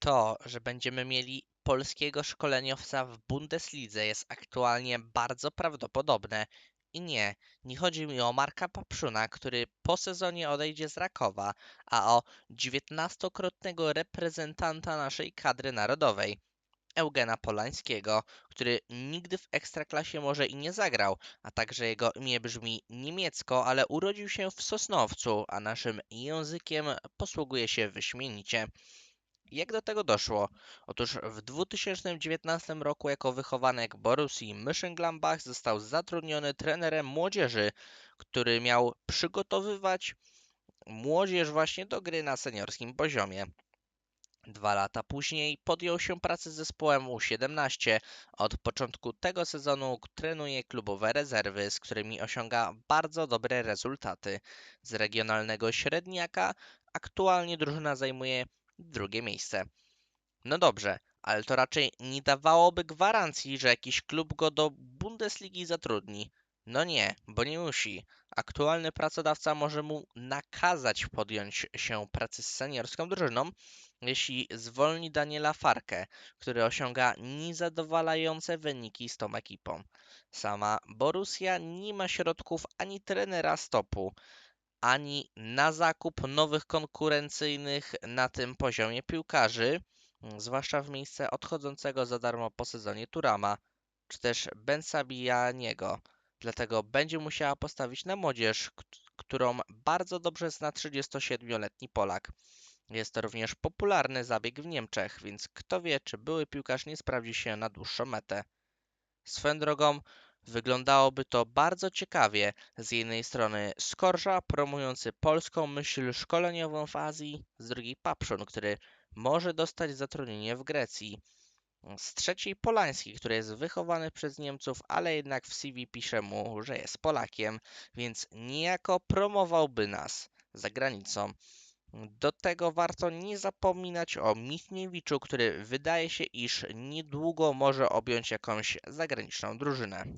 To, że będziemy mieli polskiego szkoleniowca w Bundeslidze jest aktualnie bardzo prawdopodobne. I nie, nie chodzi mi o Marka Papszuna, który po sezonie odejdzie z Rakowa, a o 19-krotnego reprezentanta naszej kadry narodowej. Eugena Polańskiego, który nigdy w Ekstraklasie może i nie zagrał, a także jego imię brzmi niemiecko, ale urodził się w Sosnowcu, a naszym językiem posługuje się wyśmienicie. Jak do tego doszło? Otóż w 2019 roku jako wychowanek Borussii Mönchengladbach został zatrudniony trenerem młodzieży, który miał przygotowywać młodzież właśnie do gry na seniorskim poziomie. Dwa lata później podjął się pracy z zespołem U17. Od początku tego sezonu trenuje klubowe rezerwy, z którymi osiąga bardzo dobre rezultaty. Z regionalnego średniaka aktualnie drużyna zajmuje drugie miejsce. No dobrze, ale to raczej nie dawałoby gwarancji, że jakiś klub go do Bundesligi zatrudni. No nie, bo nie musi. Aktualny pracodawca może mu nakazać podjąć się pracy z seniorską drużyną, jeśli zwolni Daniela Farkę, który osiąga niezadowalające wyniki z tą ekipą. Sama Borussia nie ma środków ani trenera stopu, ani na zakup nowych konkurencyjnych na tym poziomie piłkarzy, mm, zwłaszcza w miejsce odchodzącego za darmo po sezonie Turama, czy też Bensabijaniego. Dlatego będzie musiała postawić na młodzież, którą bardzo dobrze zna 37-letni Polak. Jest to również popularny zabieg w Niemczech, więc kto wie, czy były piłkarz nie sprawdzi się na dłuższą metę. Swoją drogą, wyglądałoby to bardzo ciekawie. Z jednej strony Skorża promujący polską myśl szkoleniową w Azji, z drugiej Papszun, który może dostać zatrudnienie w Grecji. Z trzeciej Polański, który jest wychowany przez Niemców, ale jednak w CV pisze mu, że jest Polakiem, więc niejako promowałby nas za granicą. Do tego warto nie zapominać o Michniewiczu, który wydaje się, iż niedługo może objąć jakąś zagraniczną drużynę.